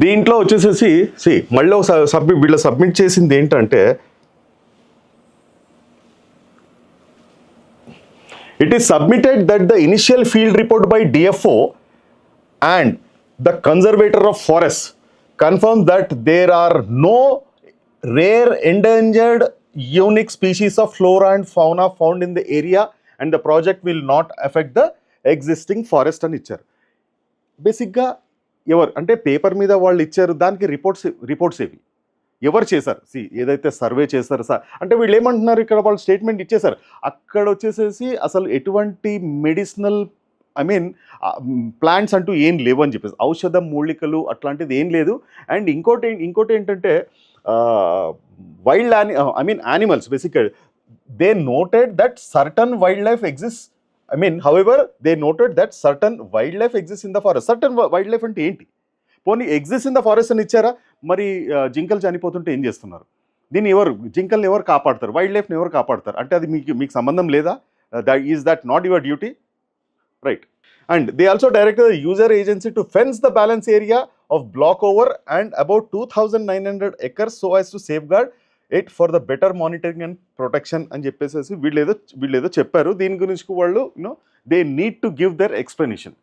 దీంట్లో వచ్చేసేసి సి మళ్ళీ సబ్మిట్ వీళ్ళు సబ్మిట్ చేసింది ఏంటంటే it is submitted that the initial field report by DFO and the conservator of forest confirm that there are no rare endangered unique species of flora and fauna found in the area and the project will not effect the existing forest అని ఇచ్చారు బేసిక్గా ఎవరు? అంటే paper మీద వాళ్ళు ఇచ్చారు దానికి reports reports ఏవి? ఎవరు చేశారు? సి ఏదైతే సర్వే చేశారు సార్ అంటే వీళ్ళు ఏమంటున్నారు? ఇక్కడ వాళ్ళు స్టేట్మెంట్ ఇచ్చేశారు. అక్కడ వచ్చేసేసి అసలు ఎటువంటి మెడిసినల్ ఐ మీన్ ప్లాంట్స్ అంటూ ఏం లేవు అని చెప్పేసి ఔషధ మూలికలు అట్లాంటిది ఏం లేదు. అండ్ ఇంకోటి ఇంకోటి ఏంటంటే wild యాని I mean animals basic they noted that certain wild life exist I mean however they noted that certain wild life exist in the forest certain wild life అంటే ఏంటి? పోనీ ఎగ్జిస్ట్ ఇన్ ద ఫారెస్ట్ అని ఇచ్చారా? మరి జింకలు చనిపోతుంటే ఏం చేస్తున్నారు? దీన్ని ఎవరు జింకల్ని ఎవరు కాపాడతారు? వైల్డ్ లైఫ్ని ఎవరు కాపాడతారు? అంటే అది మీకు మీకు సంబంధం లేదా? That is that not your duty right and they also direct the user agency to fence the balance area of block over and about two thousand nine hundred acres so as to safeguard it for the better monitoring and protection అని చెప్పేసి వీళ్ళు ఏదో వీళ్ళు ఏదో చెప్పారు. దీని గురించి వాళ్ళు you know they need to give their explanation